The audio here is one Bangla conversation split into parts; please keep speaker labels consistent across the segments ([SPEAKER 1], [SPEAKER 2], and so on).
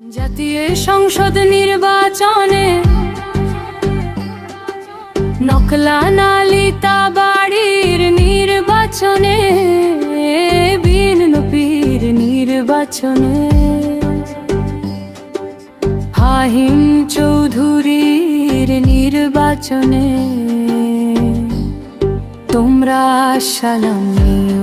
[SPEAKER 1] জাতীয় সংসদ নির্বাচনে নকলা নালিতা বাড়ির নির্বাচনে বিন নবীর নির্বাচনে। ফাহিম চৌধুরীর নির্বাচনে তোমরা সালাম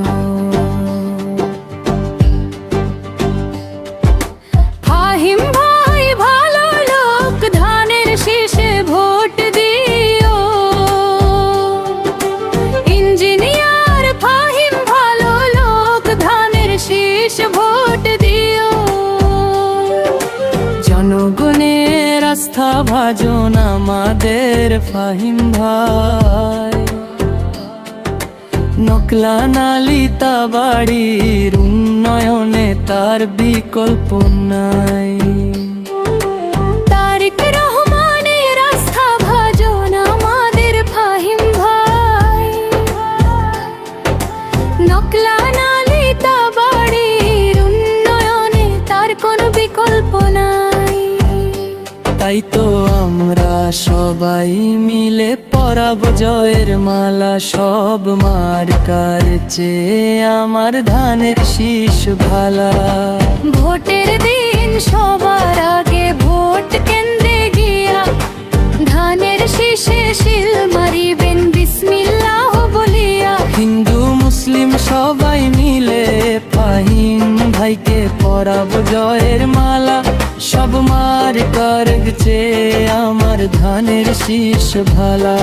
[SPEAKER 1] জনগণের আস্থা ভাজন আমাদের ফাহিম ভাই। নকলা নালিতা বাড়ির উন্নয়নে তার বিকল্প নাই। তাই তো আমরা সবাই মিলে পরাব জয়ের মালা, সব মার্কার চেয়ে আমার ধানের শীষ ভালা। ভোটের দিন সবার মার চেয়ে আমার ধানের শীষ ভালা।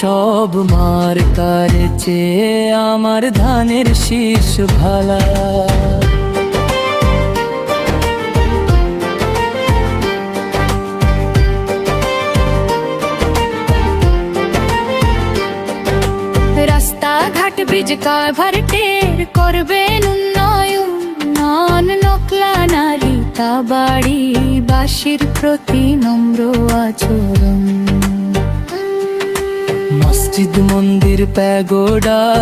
[SPEAKER 1] সব মার কারছে আমার ধানের শীষ ভালা। রাস্তাঘাট ব্রিজ কাভার্টের করবেন উন্নয়ন। নন, নকলা, নারী, তা বাড়ি বাসির প্রতি নম্র আচরণ। মসজিদ মন্দির প্যাগোডা।